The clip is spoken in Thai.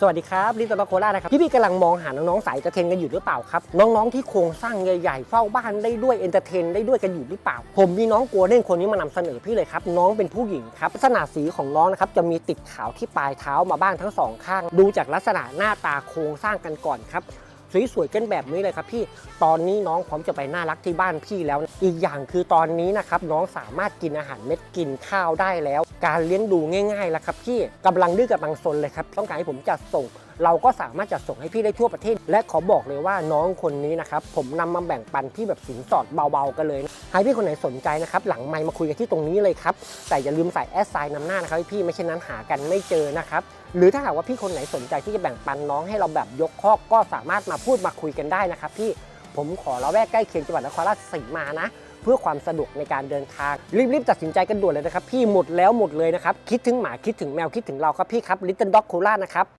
สวัสดีครับลิตเติ้ลโครานะครับพี่พี่กำลังมองหาน้องๆสายเอนเตอร์เทนกันอยู่หรือเปล่าครับ น้องๆที่โครงสร้างใหญ่ๆ เฝ้าบ้านได้ด้วยเอนเตอร์เทนได้ด้วยกันอยู่หรือเปล่า ผมมีน้องกลัวเล่นคนนี้มานำเสนอพี่เลยครับ น้องเป็นผู้หญิงครับลักษณะสีของน้องนะครับจะมีติดขาวที่ปลายเท้ามาบ้างทั้งสองข้าง ดูจากลักษณะหน้าตาโครงสร้างกันก่อนครับ สวยๆกันแบบนี้เลยครับพี่ตอนนี้น้องพร้อมจะไปน่ารักที่บ้านพี่แล้ว อีกอย่างคือตอนนี้นะครับน้องสามารถกินอาหารเม็ดกินข้าวได้แล้ว การเลี้ยงดูง่ายๆแล้วครับพี่กำลังดื้อกับลังซนเลยครับต้องการให้ผมจัดส่ง เราก็สามารถจัดส่งให้พี่ได้ทั่วประเทศ และขอบอกเลยว่าน้องคนนี้นะครับผมนำมาแบ่งปันพี่แบบสินสอดเบาๆกันเลยให้พี่คนไหนสนใจนะครับหลังไมมาคุยกันที่ตรงนี้เลยครับแต่อย่าลืมใส่แอสไซน์นำหน้านะครับพี่ไม่เช่นนั้นหากันไม่เจอนะครับหรือถ้าหากว่าพี่คนไหนสนใจที่จะแบ่งปันน้องให้เราแบบยกคอกก็สามารถมาพูดมาคุยกันได้นะครับพี่ผมขอละแวกใกล้เคียงจังหวัดนครราชสีมานะเพื่อความสะดวกในการเดินทาง รีบๆตัดสินใจกันด่วนเลยนะครับ พี่หมดแล้วหมดเลยนะครับ คิดถึงหมาคิดถึงแมวคิดถึงเราครับพี่ครับลิตเติ้ลด็อกโครานะครับ